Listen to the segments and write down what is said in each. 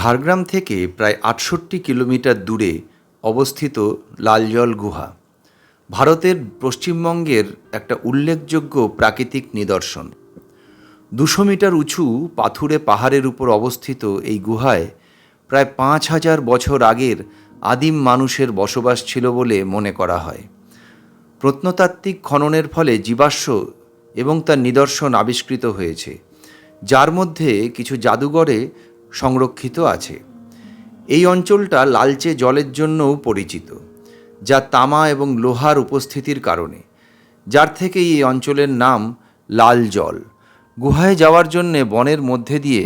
ঝাড়গ্রাম থেকে প্রায় আটষট্টি কিলোমিটার দূরে অবস্থিত লালজল গুহা, ভারতের পশ্চিমবঙ্গের একটা উল্লেখযোগ্য প্রাকৃতিক নিদর্শন। দুশো মিটার উঁচু পাথুরে পাহাড়ের উপর অবস্থিত এই গুহায় প্রায় পাঁচ হাজার বছর আগের আদিম মানুষের বসবাস ছিল বলে মনে করা হয়। প্রত্নতাত্ত্বিক খননের ফলে জীবাশ্ম এবং তার নিদর্শন আবিষ্কৃত হয়েছে। যার মধ্যে কিছু জাদুঘরে সংরক্ষিত আছে। এই অঞ্চলটা লালচে জলের জন্যও পরিচিত, যা তামা এবং লোহার উপস্থিতির কারণে। যার থেকে এই অঞ্চলের নাম লাল জল। গুহায় যাওয়ার জন্যে বনের মধ্যে দিয়ে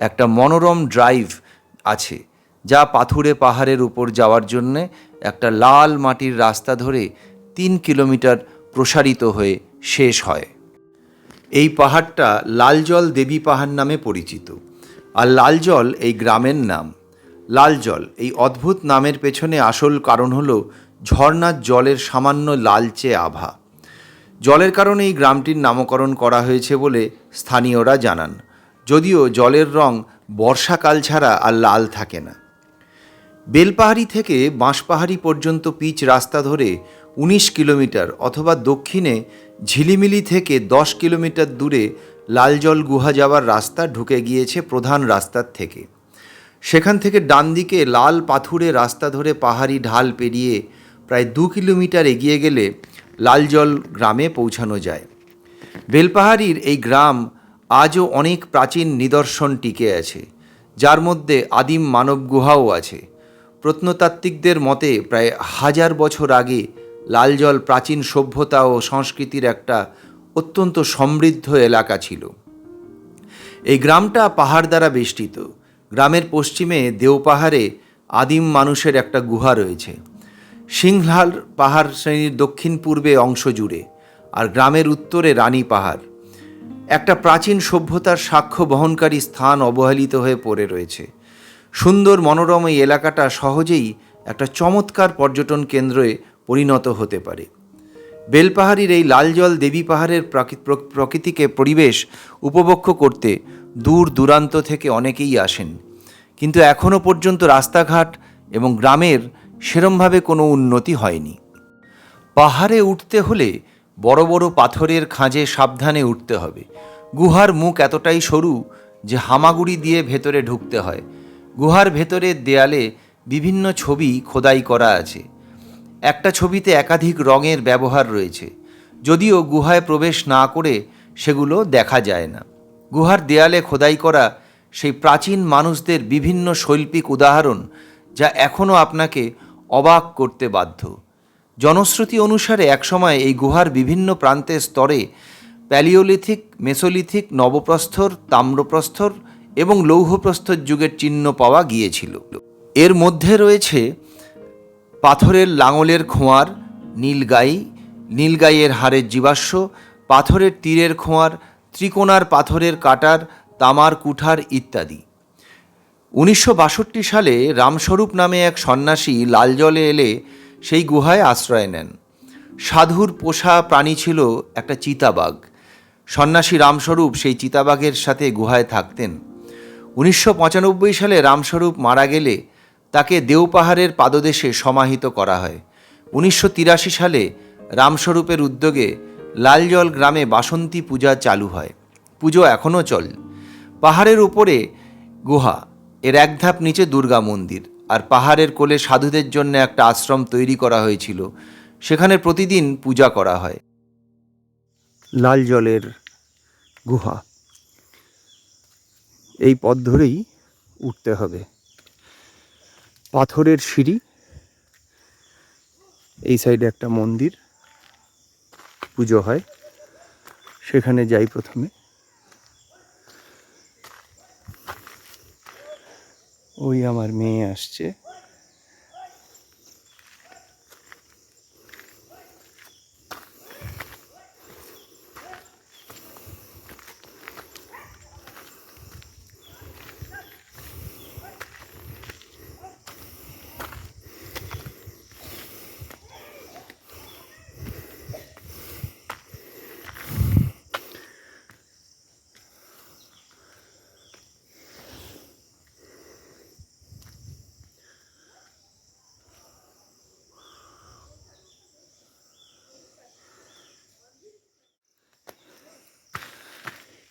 একটা মনোরম ড্রাইভ আছে, যা পাথুরে পাহাড়ের উপর যাওয়ার জন্যে একটা লাল মাটির রাস্তা ধরে তিন কিলোমিটার প্রসারিত হয়ে শেষ হয়। এই পাহাড়টা লালজল দেবী পাহাড় নামে পরিচিত। আর লাল জল এই গ্রামের নাম। লাল জল এই অদ্ভুত নামের পেছনে আসল কারণ হল ঝর্ণার জলের সামান্য লালচে আভা। জলের কারণে এই গ্রামটির নামকরণ করা হয়েছে বলে স্থানীয়রা জানান। যদিও জলের রং বর্ষাকাল ছাড়া আর লাল থাকে না। বেলপাহাড়ি থেকে বাঁশপাহাড়ি পর্যন্ত পিচ রাস্তা ধরে উনিশ কিলোমিটার অথবা দক্ষিণে ঝিলিমিলি থেকে দশ কিলোমিটার দূরে লালজল গুহা যাওয়ার রাস্তা ঢুকে গিয়েছে প্রধান রাস্তার থেকে। সেখান থেকে ডান দিকে লাল পাথুরে রাস্তা ধরে পাহাড়ি ঢাল পেরিয়ে প্রায় দু কিলোমিটার এগিয়ে গেলে লালজল গ্রামে পৌঁছানো যায়। বেলপাহাড়ির এই গ্রাম আজও অনেক প্রাচীন নিদর্শন টিকে আছে, যার মধ্যে আদিম মানব গুহাও আছে। প্রত্নতাত্ত্বিকদের মতে প্রায় হাজার বছর আগে লালজল প্রাচীন সভ্যতা ও সংস্কৃতির একটা অত্যন্ত সমৃদ্ধ এলাকা ছিল। এই গ্রামটা পাহাড় দ্বারা বেষ্টিত। গ্রামের পশ্চিমে দেওপাহাড়ে আদিম মানুষের একটা গুহা রয়েছে। সিংহাল পাহাড় শ্রেণির দক্ষিণ পূর্বে অংশ জুড়ে আর গ্রামের উত্তরে রানী পাহাড়। একটা প্রাচীন সভ্যতার সাক্ষ্য বহনকারী স্থান অবহেলিত হয়ে পড়ে রয়েছে। সুন্দর মনোরম এই এলাকাটা সহজেই একটা চমৎকার পর্যটন কেন্দ্রে পরিণত হতে পারে। বেলপাহাড়ির এই লালজল দেবী পাহাড়ের প্রাকৃ- প্র- প্রকৃতিকে পরিবেশ উপভোগ করতে দূর দূরান্ত থেকে অনেকেই আসেন। কিন্তু এখনও পর্যন্ত রাস্তাঘাট এবং গ্রামের সেরমভাবে কোনো উন্নতি হয়নি। পাহাড়ে উঠতে হলে বড় বড় পাথরের খাঁজে সাবধানে উঠতে হবে। গুহার মুখ এতটাই সরু যে হামাগুড়ি দিয়ে ভেতরে ঢুকতে হয়। গুহার ভেতরের দেয়ালে বিভিন্ন ছবি খোদাই করা আছে। একটা ছবিতে একাধিক রঙের ব্যবহার রয়েছে। যদিও গুহায় প্রবেশ না করে সেগুলো দেখা যায় না। গুহার দেয়ালে খোদাই করা সেই প্রাচীন মানুষদের বিভিন্ন শৈল্পিক উদাহরণ যা এখনও আপনাকে অবাক করতে বাধ্য। জনশ্রুতি অনুসারে একসময় এই গুহার বিভিন্ন প্রান্তের স্তরে প্যালিওলিথিক, মেসোলিথিক নবপ্রস্তর তাম্রপ্রস্তর এবং লৌহপ্রস্তর যুগের চিহ্ন পাওয়া গিয়েছিল। এর মধ্যে রয়েছে পাথরের লাঙলের খোঁয়ার, নীলগাই, নীলগাইয়ের হাড়ের জীবাশ্ম, পাথরের তীরের খোঁয়ার, ত্রিকোণার পাথরের কাটার, তামার কুঠার ইত্যাদি। উনিশশো বাষট্টি সালে রামস্বরূপ নামে এক সন্ন্যাসী লাল জলে এলে সেই গুহায় আশ্রয় নেন। সাধুর পোষা প্রাণী ছিল একটা চিতাবাঘ। সন্ন্যাসী রামস্বরূপ সেই চিতাবাঘের সাথে গুহায় থাকতেন। উনিশশো পঁচানব্বই সালে রামস্বরূপ মারা গেলে তাকে দেওপাহাড়ের পাদদেশে সমাহিত করা হয়। উনিশশো তিরাশি সালে রামস্বরূপের উদ্যোগে লালজল গ্রামে বাসন্তী পূজা চালু হয়। পুজো এখনও চল। পাহাড়ের উপরে গুহা, এর এক ধাপ নিচে দুর্গা মন্দির আর পাহাড়ের কোলে সাধুদের জন্য একটা আশ্রম তৈরি করা হয়েছিল। সেখানে প্রতিদিন পূজা করা হয়। লাল জলের গুহা। এই পথ ধরেই উঠতে হবে। পাথরের সিঁড়ি। এই সাইডে একটা মন্দির, পুজো হয়, সেখানে যাই প্রথমে। ওই আমার মেয়ে আসছে।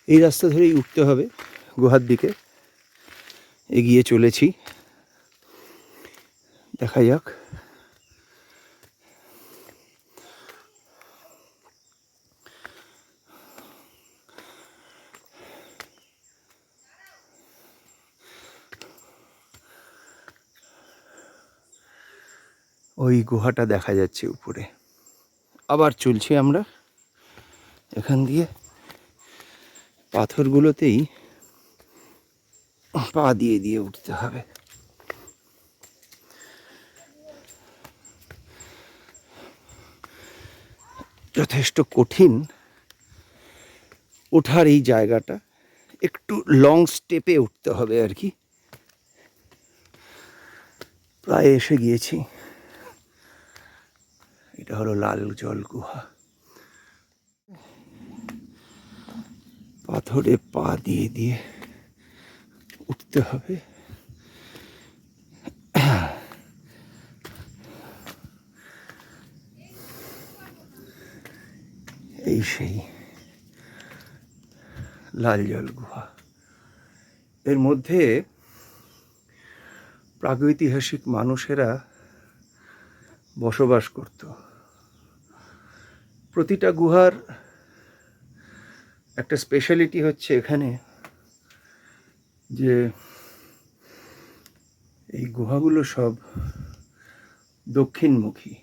এই রাস্তা ধরেই উঠতে হবে গুহার দিকে। এগিয়ে চলেছি। দেখা যাক। ওই গুহাটা দেখা যাচ্ছে উপরে। আবার চলছি আমরা এখান দিয়ে। পাথরগুলোতেই পা দিয়ে দিয়ে উঠতে হবে। যথেষ্ট কঠিন ওঠার এই জায়গাটা। একটু লং স্টেপে উঠতে হবে আর কি। প্রায় এসে গিয়েছি। এটা হলো লাল জল গুহা পাথরে পা দিয়ে দিয়ে উঠতে হবে। এই সেই লাল জল গুহা। এর মধ্যে প্রাগৈতিহাসিক মানুষেরা বসবাস করত। প্রতিটা গুহার একটা স্পেশালিটি হচ্ছে এখানে যে এই গুহাগুলো সব দক্ষিণমুখী।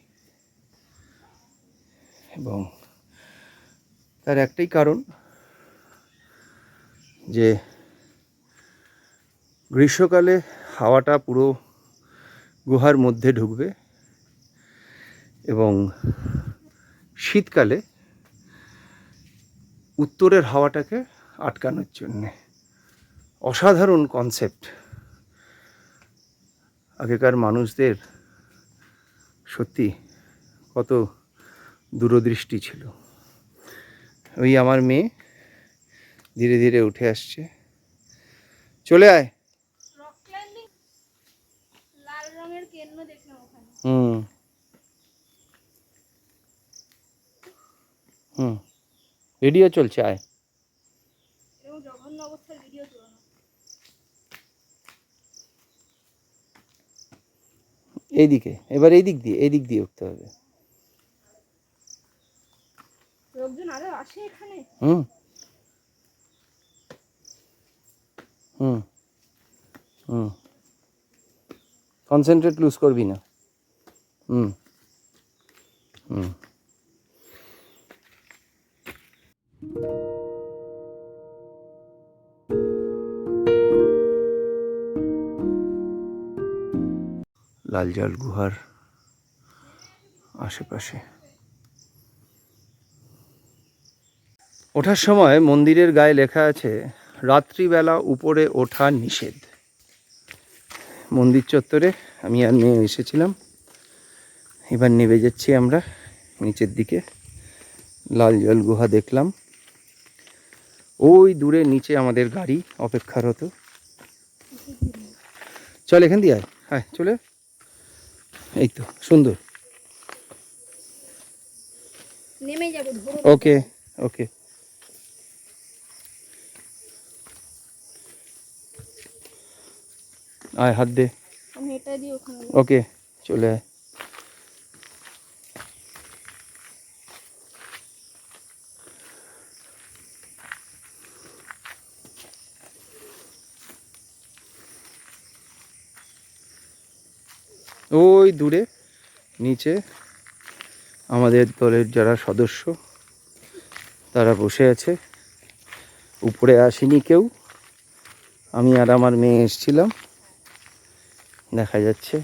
এবং তার একটাই কারণ যে গ্রীষ্মকালে হাওয়াটা পুরো গুহার মধ্যে ঢুকবে এবং শীতকালে উত্তরের হাওয়াটাকে আটকানোর জন্যে। অসাধারণ কনসেপ্ট আগেকার মানুষদের সত্যি কত দূরদৃষ্টি ছিল। ওই আমার মেয়ে ধীরে ধীরে উঠে আসছে। চলে আয়। হুম। হুম। ভিডিও চলছে আয়। এইদিকে এবার এই দিক দিয়ে এই দিক দিয়ে উঠতে হবে। লোকজন আরও আসে এখানে? হুম। হুম। হুম। কনসেন্ট্রেট লুজ করবি না। হুম। হুম। লালজল গুহার আশেপাশে। ওঠার সময় মন্দিরের গায়ে লেখা আছে, রাত্রিবেলা উপরে ওঠা নিষেধ। মন্দির চত্বরে আমি আর মেয়ে এসেছিলাম। এবার নেমে যাচ্ছি আমরা নিচের দিকে। লাল জল গুহা দেখলাম। ওই দূরে নিচে আমাদের গাড়ি অপেক্ষারত। চল এখান দিয়ে আয়। হ্যাঁ চলে এই তো সুন্দর। ওকে ওকে। আয় হাত দে। ওকে চলে আয়। ওই দূরে, নিচে আমাদের দলের যারা সদস্য, তারা বসে আছে। উপরে আসেনি কেউ। আমি আর আমার মেয়ে এসছিলাম। দেখা যাচ্ছে।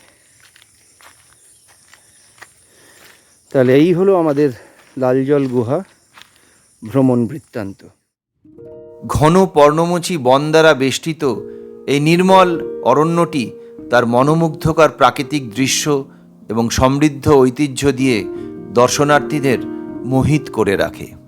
তাহলে এই হলো আমাদের লালজল গুহা, ভ্রমণ বৃত্তান্ত। ঘন পর্ণমোচী বন দ্বারা বেষ্টিত এই নির্মল অরণ্যটি তার মনোমুগ্ধকর প্রাকৃতিক দৃশ্য এবং সমৃদ্ধ ঐতিহ্য দিয়ে দর্শনার্থীদের মোহিত করে রাখে।